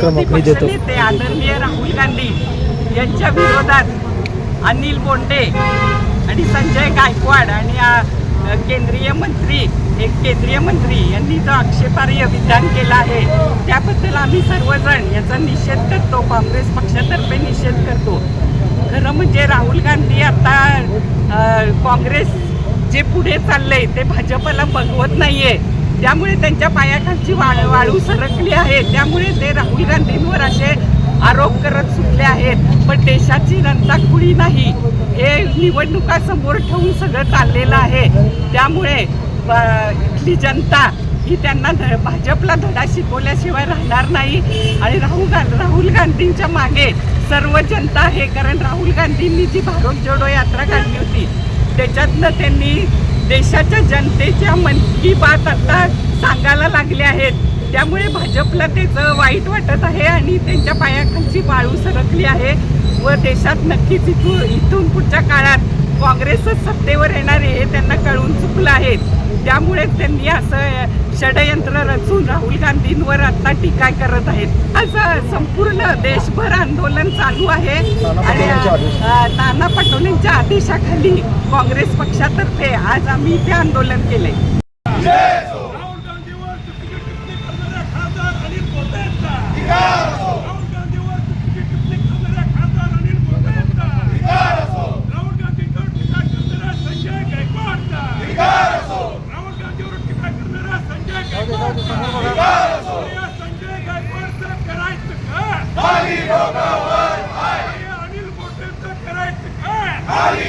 पक्षनेते आदरणीय राहुल गांधी यांच्या विरोधात अनिल बोंडे आणि संजय गायकवाड आणि केंद्रीय मंत्री एक केंद्रीय मंत्री यांनी जो आक्षेपार्ह विधान केलं आहे त्याबद्दल आम्ही सर्वजण याचा निषेध करतो काँग्रेस पक्षातर्फे निषेध करतो. खरं म्हणजे राहुल गांधी आता काँग्रेस जे पुढे चाललंय ते भाजपला बघवत नाहीये. त्यामुळे त्यांच्या पायाखालची वाळ वाळू सरकली आहे त्यामुळे ते राहुल गांधींवर असे आरोप करत सुटले आहेत. पण देशाची रंताखुळी नाही. हे निवडणुका समोर ठेवून सगळं चाललेलं आहे. त्यामुळे ब- इथली जनता ही त्यांना ध भाजपला धडा शिकवल्याशिवाय राहणार नाही. आणि राहुल गा राहुल गांधींच्या मागे सर्व जनता आहे. कारण राहुल गांधींनी जी भारत जोडो यात्रा काढली होती त्याच्यातनं त्यांनी देशाच्या जनतेच्या मन की बात आता सांगायला लागले आहेत. त्यामुळे भाजपला त्याचं वाईट वाटत आहे आणि त्यांच्या पायाखालची वाळू सरकली आहे. व देशात नक्कीच इथून इथून पुढच्या काळात काँग्रेसच सत्तेवर येणार आहे हे त्यांना कळून चुकलं आहे. त्यामुळे त्यांनी असं षडयंत्र रचून राहुल गांधींवर आता टीका करत आहेत. आज संपूर्ण देशभर आंदोलन चालू आहे. आणि नाना पटोलेंच्या आदेशाखाली काँग्रेस पक्षातर्फे आज आम्ही इथे आंदोलन केले राहुल गांधीवर चुकीची टिप्पणी करणाऱ्या खासदार अनिल बोटेंचा राहुल गांधीवर चुकीची टिप्पणी करणाऱ्या खासदार अनिल बोटेंचा राहुल गांधीवर टीका करणाऱ्या संजय गायकवाडचा राहुल गांधीवर टीका करणाऱ्या संजय गायकवाडचा अरे या संजय गायकवाडचं करायचं काय अरे या अनिल बोटेंचं करायचं काय अरे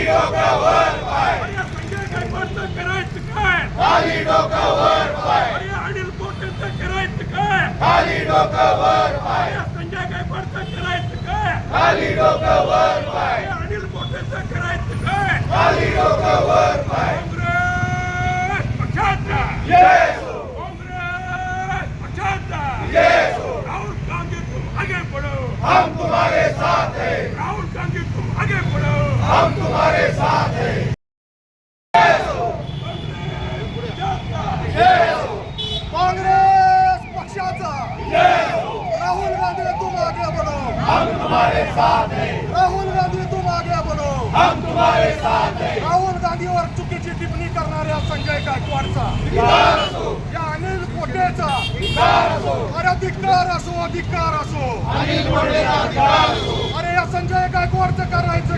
या संजय गायकवाडचं करायचं काय अरे अनिल पोटेचं करायचं काय अरे संजय गायकवाडचं करायचं काय अरे अनिल पोटेचं करायचं काय काँग्रेस पक्षाचा काँग्रेस पक्षाचा राहुल गांधी तुम आगे बढ़ो हम तुम्हारे साथ हैं राहुल गांधी तुम आगे बढ़ो हम तुम्हारे साथ हैं कांग्रेस पक्षाचा राहुल गांधी तुम आगे बढ़ो हम तुम्हारे साथ हैं। राहुल गांधी तुम आगे बढ़ो। हम तुम्हारे साथ हैं। राहुल गांधीवर चुकीची टिप्पणी करणाऱ्या संजय गायकवाडचा। या अनिल पोटेचा अरे धिक्कार असो अधिकार असो। अरे या संजय गायकवाडचं करायचं